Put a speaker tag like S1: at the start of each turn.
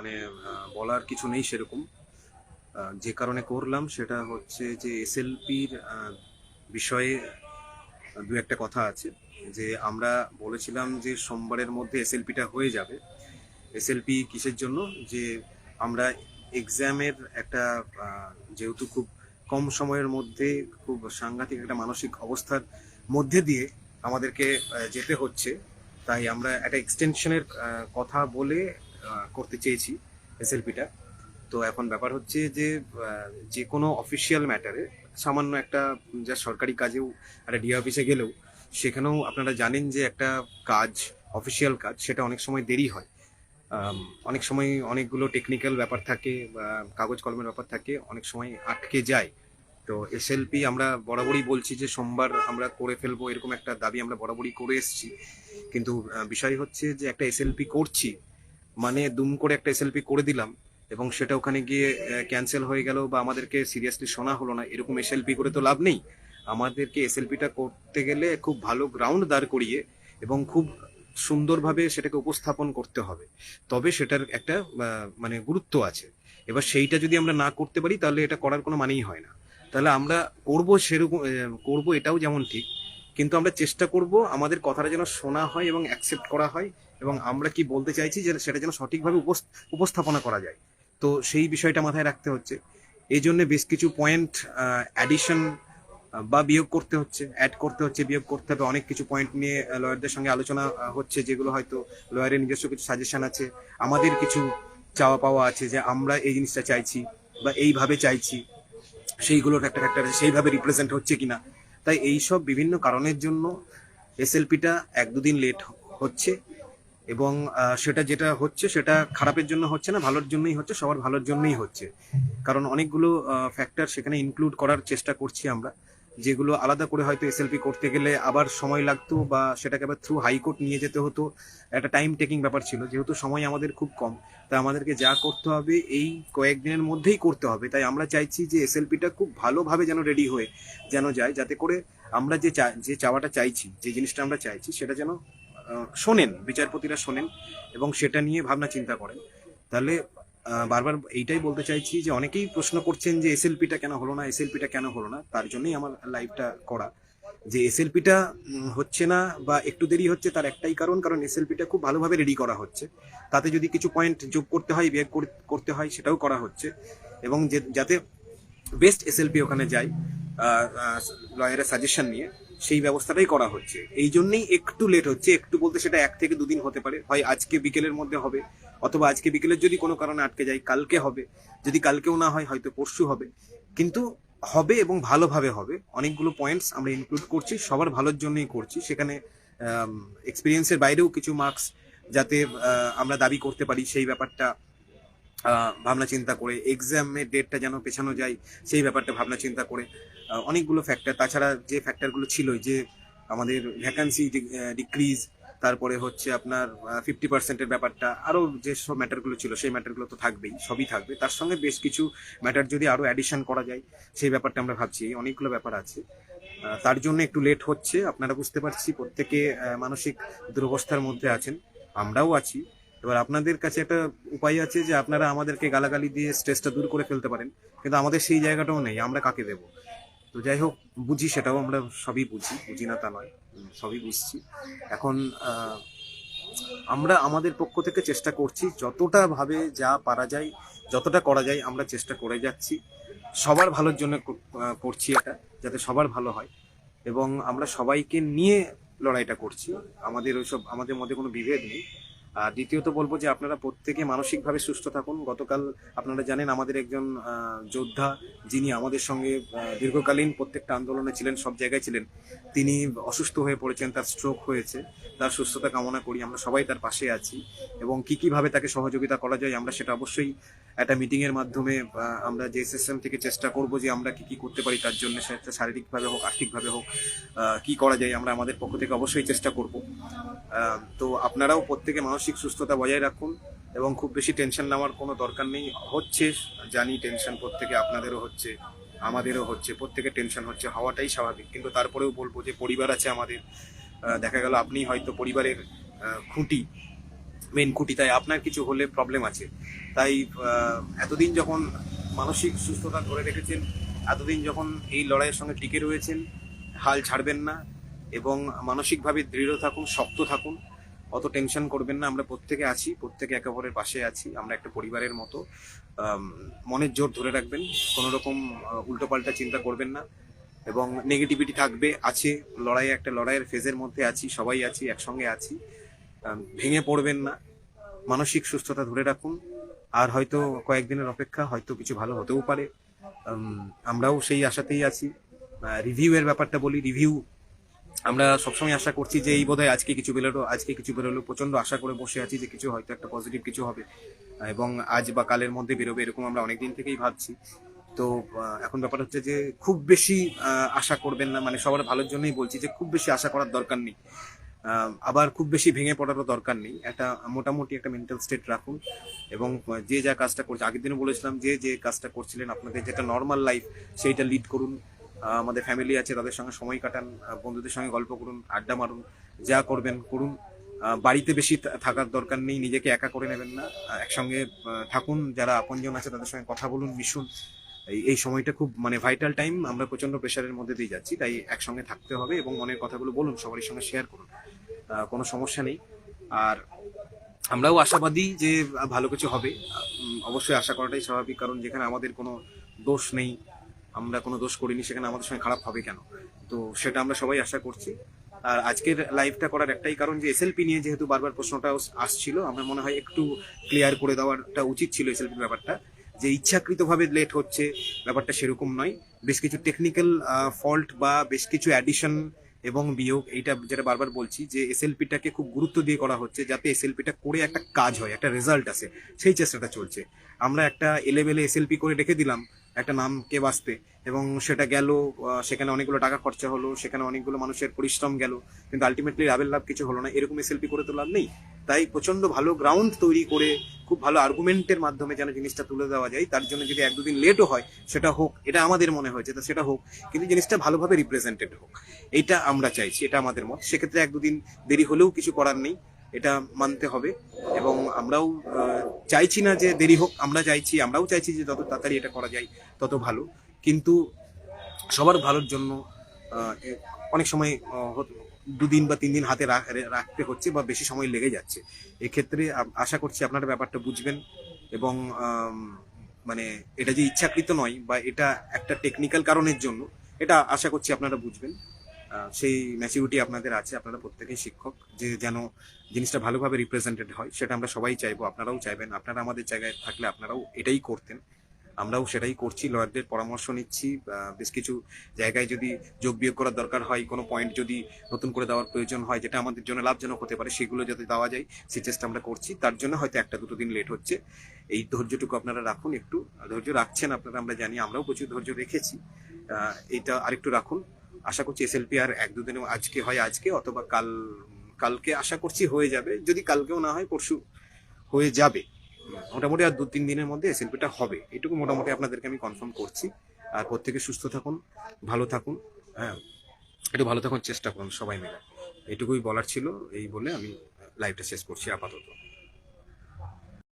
S1: মানে বলার কিছু নেই সেরকম। যে কারণে করলাম সেটা হচ্ছে যে এসএলপির বিষয়ে দু একটা কথা আছে। যে আমরা বলেছিলাম যে সোমবারের মধ্যে এসএলপিটা হয়ে যাবে। এসএলপি কিসের জন্য? যে আমরা এক্সামের একটা যেহেতু খুব কম সময়ের মধ্যে, খুব সাংঘাতিক একটা মানসিক অবস্থার মধ্যে দিয়ে আমাদেরকে যেতে হচ্ছে। তাই আমরা একটা এক্সটেনশনের কথা বলে করতে চেয়েছি এসএলপিটা। তো এখন ব্যাপার হচ্ছে যে যে কোনো অফিসিয়াল ম্যাটারে সামান্য একটা যা সরকারি কাজেও একটা ডিএ অফিসে গেলেও, সেখানেও আপনারা জানেন যে একটা কাজ অফিসিয়াল কাজ, সেটা অনেক সময় দেরি হয়। অনেক সময় অনেকগুলো টেকনিক্যাল ব্যাপার থাকে কাগজ কলমের ব্যাপার থাকে, অনেক সময় আটকে যায়। তো এসএলপি আমরা বরাবরই বলছি যে, সোমবার আমরা করে ফেলব, এরকম একটা দাবি আমরা বরাবরই করে এসেছি। কিন্তু বিষয় হচ্ছে যে, একটা এসএলপি করছি মানে দুম করে একটা এসএলপি করে দিলাম এবং সেটা ওখানে গিয়ে ক্যান্সেল হয়ে গেল বা আমাদেরকে সিরিয়াসলি শোনা হলো না, এরকম এসএলপি করে তো লাভ নেই। আমাদেরকে এসএলপিটা করতে গেলে খুব ভালো গ্রাউন্ড দাঁড় করিয়ে এবং খুব সুন্দরভাবে সেটাকে উপস্থাপন করতে হবে। তবে সেটার একটা মানে গুরুত্ব আছে। এবার সেইটা যদি আমরা না করতে পারি, তাহলে এটা করার কোনো মানেই হয় না। তাহলে আমরা করব সেরকম করব এটাও যেমন ঠিক কিন্তু আমরা চেষ্টা করব আমাদের কথাটা যেন শোনা হয় এবং অ্যাকসেপ্ট করা হয় এবং আমরা কি বলতে চাইছি যে সেটা যেন সঠিকভাবে উপস্থাপনা করা যায়। তো সেই বিষয়টা মাথায় রাখতে হচ্ছে। এই জন্য বেশ কিছু পয়েন্ট অ্যাডিশন বা বিয়োগ করতে হচ্ছে। অ্যাড করতে হচ্ছে, বিয়োগ করতে হবে। অনেক কিছু পয়েন্ট নিয়ে লয়ারদের সঙ্গে আলোচনা হচ্ছে যেগুলো হয়তো লয়ারের নিজস্ব কিছু সাজেশন আছে। আমাদের কিছু চাওয়া পাওয়া আছে যে আমরা এই জিনিসটা চাইছি বা এইভাবে চাইছি। সেইগুলোর একটা ফ্যাক্টর আছে। সেইভাবে রিপ্রেজেন্ট হচ্ছে কিনা। তাই এই সব বিভিন্ন কারণের জন্য এসএলপিটা এক দুদিন লেট হচ্ছে এবং সেটা যেটা হচ্ছে সেটা খারাপের জন্য হচ্ছে না, ভালোর জন্যই হচ্ছে, সবার ভালোর জন্যই হচ্ছে। কারণ অনেকগুলো ফ্যাক্টর সেখানে ইনক্লুড করার চেষ্টা করছি আমরা। যেগুলো আলাদা করে হয়তো এসএলপি করতে গেলে আবার সময় লাগতো বা সেটাকে আবার থ্রু হাইকোর্ট নিয়ে যেতে হতো। একটা টাইম টেকিং ব্যাপার ছিল, যেহেতু সময় আমাদের খুব কম। তাই আমাদেরকে যা করতে হবে, এই কয়েকদিনের মধ্যেই করতে হবে। তাই আমরা চাইছি যে এসএলপিটা খুব ভালোভাবে যেন রেডি হয়ে যেন যায়, যাতে করে আমরা যে যে চাওয়াটা চাইছি, যে জিনিসটা আমরা চাইছি, সেটা যেন শোনেন, বিচারপতিরা শোনেন এবং সেটা নিয়ে ভাবনা চিন্তা করেন। তাহলে বারবার এইটাই বলতে চাইছি যে অনেকেই প্রশ্ন করছেন যে এসএলপিটা কেন হলো না, এসএলপিটা কেন হলো না? তার জন্যই আমার লাইভটা করা। যে এসএলপিটা হচ্ছে না বা একটু দেরি হচ্ছে তার একটাই কারণ কারণ এসএলপিটা খুব ভালোভাবে রেডি করা হচ্ছে। তাতে যদি কিছু পয়েন্ট যোগ করতে হয় কর- করতে হয়, সেটাও করা হচ্ছে। এবং যাতে বেস্ট এসএলপি ওখানে যায় লয়ারের সাজেশন নিয়ে। সেই ব্যবস্থাটাই করা হচ্ছে। এই জন্যই একটু লেট হচ্ছে। একটু বলতে সেটা এক থেকে দুদিন হতে পারে। হয় আজকে বিকেলের মধ্যে হবে, অথবা আজকে বিকেলের যদি কোনো কারণে আটকে যায়, কালকে হবে। যদি কালকেও না হয়, হয়তো পরশু হবে। কিন্তু হবে এবং ভালোভাবে হবে। অনেকগুলো পয়েন্টস আমরা ইনক্লুড করছি, সবার ভালোর জন্যই করছি। সেখানে এক্সপিরিয়েন্সের বাইরেও কিছু মার্কস যাতে আমরা দাবি করতে পারি সেই ব্যাপারটা। ভাবনা চিন্তা করে এক্সামের ডেটটা যেন পেছানো যায়, সেই ব্যাপারটা ভাবনা চিন্তা করে। অনেকগুলো ফ্যাক্টর তাছাড়া যে ফ্যাক্টরগুলো ছিল, যে আমাদের ভ্যাকান্সি ডিক্রিজ তারপরে হচ্ছে আপনার ফিফটি পার্সেন্টের ব্যাপারটা, আরও যে সব ম্যাটারগুলো ছিল, সেই ম্যাটারগুলো তো থাকবেই, সবই থাকবে। তার সঙ্গে বেশ কিছু ম্যাটার যদি আরও অ্যাডিশন করা যায়, সেই ব্যাপারটা আমরা ভাবছি অনেকগুলো ব্যাপার আছে। তার জন্য একটু লেট হচ্ছে, আপনারা বুঝতে পারছি, প্রত্যেকে মানসিক দুরবস্থার মধ্যে আছেন, আমরাও আছি। এবার আপনাদের কাছে একটা উপায় আছে যে আপনারা আমাদেরকে গালাগালি দিয়ে স্ট্রেসটা দূর করে ফেলতে পারেন, কিন্তু আমাদের সেই জায়গাটাও নেই, আমরা কাকে দেব? তো যাই হোক, বুঝি সেটাও আমরা সবই বুঝি বুঝি না তা নয় সবই বুঝছি। এখন আমরা আমাদের পক্ষ থেকে চেষ্টা করছি, যতটা ভাবে যা পারা যায়, যতটা করা যায়, আমরা চেষ্টা করে যাচ্ছি। সবার ভালোর জন্য করছি এটা, যাতে সবার ভালো হয়। এবং আমরা সবাইকে নিয়ে লড়াইটা করছি। আমাদের ওইসব, আমাদের মধ্যে কোনো বিভেদ নেই। আর দ্বিতীয়ত বলব যে আপনারা প্রত্যেকে মানসিকভাবে সুস্থ থাকুন। গতকাল আপনারা জানেন আমাদের একজন যোদ্ধা যিনি আমাদের সঙ্গে দীর্ঘকালীন প্রত্যেকটা আন্দোলনে ছিলেন, সব জায়গায় ছিলেন। তিনি অসুস্থ হয়ে পড়েছেন, তার স্ট্রোক হয়েছে। তার সুস্থতা কামনা করি, আমরা সবাই তার পাশে আছি এবং কি কীভাবে তাকে সহযোগিতা করা যায় আমরা সেটা অবশ্যই একটা মিটিং এর মাধ্যমে আমরা যে সিস্টেম থেকে চেষ্টা করব যে আমরা কি কি করতে পারি তার জন্য সেটা শারীরিকভাবে হোক, আর্থিকভাবে হোক কি করা যায় আমরা আমাদের পক্ষ থেকে অবশ্যই চেষ্টা করব। তো আপনারাও প্রত্যেকে মানসিক সুস্থতা বজায় রাখুন এবং খুব বেশি টেনশন নেওয়ার কোনো দরকার নেই। হচ্ছে জানি টেনশন প্রত্যেকে আপনাদেরও হচ্ছে, আমাদেরও হচ্ছে, প্রত্যেকের টেনশন হচ্ছে, হওয়াটাই স্বাভাবিক। কিন্তু তারপরেও বলব যে পরিবার আছে আমাদের দেখা গেল আপনি হয়তো পরিবারের খুঁটি মেন খুঁটি, তাই আপনার কিছু হলে প্রবলেম আছে। তাই এতদিন যখন মানসিক সুস্থতা ধরে রেখেছেন, এতদিন যখন এই লড়াইয়ের সঙ্গে টিকে রয়েছেন, হাল ছাড়বেন না এবং মানসিকভাবে দৃঢ় থাকুন, শক্ত থাকুন। অত টেনশন করবেন না, আমরা প্রত্যেকে আছি, প্রত্যেকে একে অপরের পাশে আছি, আমরা একটা পরিবারের মতো। মনের জোর ধরে রাখবেন কোনো রকম উল্টোপাল্টা চিন্তা করবেন না এবং নেগেটিভিটি থাকবে, আছে লড়াইয়ে একটা লড়াইয়ের ফেজের মধ্যে আছি, সবাই আছি, একসঙ্গে আছি। ভেঙে পড়বেন না, মানসিক সুস্থতা ধরে রাখুন, আর হয়তো কয়েকদিনের অপেক্ষা হয়তো কিছু ভালো হতেও পারে। আমরাও সেই আশাতেই আছি। রিভিউ এর ব্যাপারটা বলি রিভিউ আমরা সবসময় আশা করছি যে এই বোধহয় আজকে কিছু বেরোলো, আজকে কিছু বেরোলো। প্রচণ্ড আশা করে বসে আছি যে কিছু হয়তো একটা পজিটিভ কিছু হবে। এবং আজ বা কালের মধ্যে বেরোবে এরকম আমরা অনেকদিন থেকেই ভাবছি। তো এখন ব্যাপার হচ্ছে যে খুব বেশি আশা করবেন না। মানে সবার ভালোর জন্যই বলছি যে খুব বেশি আশা করার দরকার নেই। আবার খুব বেশি ভেঙে পড়ারও দরকার নেই। একটা মোটামুটি একটা মেন্টাল স্টেট রাখুন। এবং যে যা কাজটা করছে, আগের দিনও বলেছিলাম যে যে কাজটা করছিলেন, আপনাদের যেটা নর্মাল লাইফ সেইটা লিড করুন। আমাদের ফ্যামিলি আছে, তাদের সঙ্গে সময় কাটান বন্ধুদের সঙ্গে গল্প করুন, আড্ডা মারুন, যা করবেন করুন। বাড়িতে বেশি থাকার দরকার নেই, নিজেকে একা করে নেবেন না। একসঙ্গে থাকুন, যারা আপনজন আছে তাদের সঙ্গে কথা বলুন, মিশুন। এই সময়টা খুব মানে ভাইটাল টাইম আমরা প্রচণ্ড প্রেশারের মধ্যে দিয়ে যাচ্ছি, তাই একসঙ্গে থাকতে হবে এবং মনের কথাগুলো বলুন, সবারই সঙ্গে শেয়ার করুন। কোনো সমস্যা নেই। আর আমরাও আশাবাদী যে ভালো কিছু হবে। অবশ্যই আশা করাটাই স্বাভাবিক, কারণ যেখানে আমাদের কোনো দোষ নেই আমরা কোনো দোষ করিনি, সেখানে আমাদের সঙ্গে খারাপ হবে কেন? তো সেটা আমরা সবাই আশা করছি। আর আজকের লাইভটা করার একটাই কারণ যে এসএলপি নিয়ে যেহেতু বারবার প্রশ্নটা আসছিল, আমার মনে হয় একটু ক্লিয়ার করে দেওয়াটা উচিত ছিল এসএলপির ব্যাপারটা। যে ইচ্ছাকৃতভাবে লেট হচ্ছে, ব্যাপারটা সেরকম নয়। বেশ কিছু টেকনিক্যাল ফল্ট বা বেশ কিছু অ্যাডিশন এবং বিয়োগ, এইটা যেটা বারবার বলছি যে এসএলপিটাকে খুব গুরুত্ব দিয়ে করা হচ্ছে যাতে এসএলপিটা করে একটা কাজ হয়, একটা রেজাল্ট আসে। সেই চেষ্টাটা চলছে। আমরা একটা এলেবেলে এসএলপি করে রেখে দিলাম একটা নামকে বাঁচতে? এবং সেটা গেল সেখানে অনেকগুলো টাকা খরচা হলো, সেখানে অনেকগুলো মানুষের পরিশ্রম গেল, কিন্তু আলটিমেটলি লাভের লাভ কিছু হলো না। এরকম এসএলপি করে তো লাভ নেই। তাই প্রচণ্ড ভালো গ্রাউন্ড তৈরি করে, খুব ভালো আর্গুমেন্টের মাধ্যমে যেন জিনিসটা তুলে দেওয়া যায়, তার জন্য যদি এক দুদিন লেটও হয়, সেটা হোক, এটা আমাদের মনে হয়েছে, তা সেটা হোক, কিন্তু জিনিসটা ভালোভাবে রিপ্রেজেন্টেড হোক। এইটা আমরা চাইছি, এটা আমাদের মত। সেক্ষেত্রে এক দুদিন দেরি হলেও কিছু করার নেই। এটা মানতে হবে এবং আমরাও চাইছি না যে দেরি হোক, আমরা চাইছি, আমরাও চাইছি যে যত তাড়াতাড়ি এটা করা যায়, তত ভালো। কিন্তু সবার ভালোর জন্য অনেক সময় দুদিন বা তিন দিন হাতে রাখ- রাখতে হচ্ছে বা বেশি সময় লেগে যাচ্ছে। এক্ষেত্রে আশা করছি আপনারা ব্যাপারটা বুঝবেন এবং মানে এটা যে ইচ্ছাকৃত নয় বা এটা একটা টেকনিক্যাল কারণের জন্য, এটা আশা করছি আপনারা বুঝবেন। সেই ম্যাচিউরিটি আপনাদের আছে, আপনারা প্রত্যেকেই শিক্ষক, যে যেন জিনিসটা ভালোভাবে রিপ্রেজেন্টেড হয়, সেটা আমরা সবাই চাইব, আপনারাও চাইবেন, আপনারা আমাদের জায়গায় থাকলে আপনারাও এটাই করতেন। আমরাও সেটাই করছি, লয়ারদের পরামর্শ নিচ্ছি বেশ কিছু জায়গায় যদি যোগ বিয়োগ করার দরকার হয়, কোনো পয়েন্ট যদি নতুন করে দেওয়ার প্রয়োজন হয়, যেটা আমাদের জন্য লাভজনক হতে পারে, সেগুলো যাতে দেওয়া যায়, সেই চেষ্টা আমরা করছি। তার জন্য হয়তো একটা দুটো দিন লেট হচ্ছে। এই ধৈর্যটুকু আপনারা রাখুন, একটু ধৈর্য রাখছেন আপনারা, আমরা জানি আমরাও প্রচুর ধৈর্য রেখেছি। এটা আরেকটু রাখুন। আশা করছি এসএলপি আর এক দুদিনে আজকে হয় আজকে, অথবা কাল, কালকে আশা করছি হয়ে যাবে। যদি কালকেও না হয়, পরশু হয়ে যাবে। মোটামুটি আর দু তিন দিনের মধ্যে এসএলপিটা হবে। এটুকু মোটামুটি আপনাদেরকে আমি কনফার্ম করছি। আর প্রত্যেকে সুস্থ থাকুন, ভালো থাকুন হ্যাঁ। একটু ভালো থাকুন, চেষ্টা করুন সবাই মিলে। এটুকুই বলার ছিল, এই বলে আমি লাইভটা শেষ করছি আপাতত।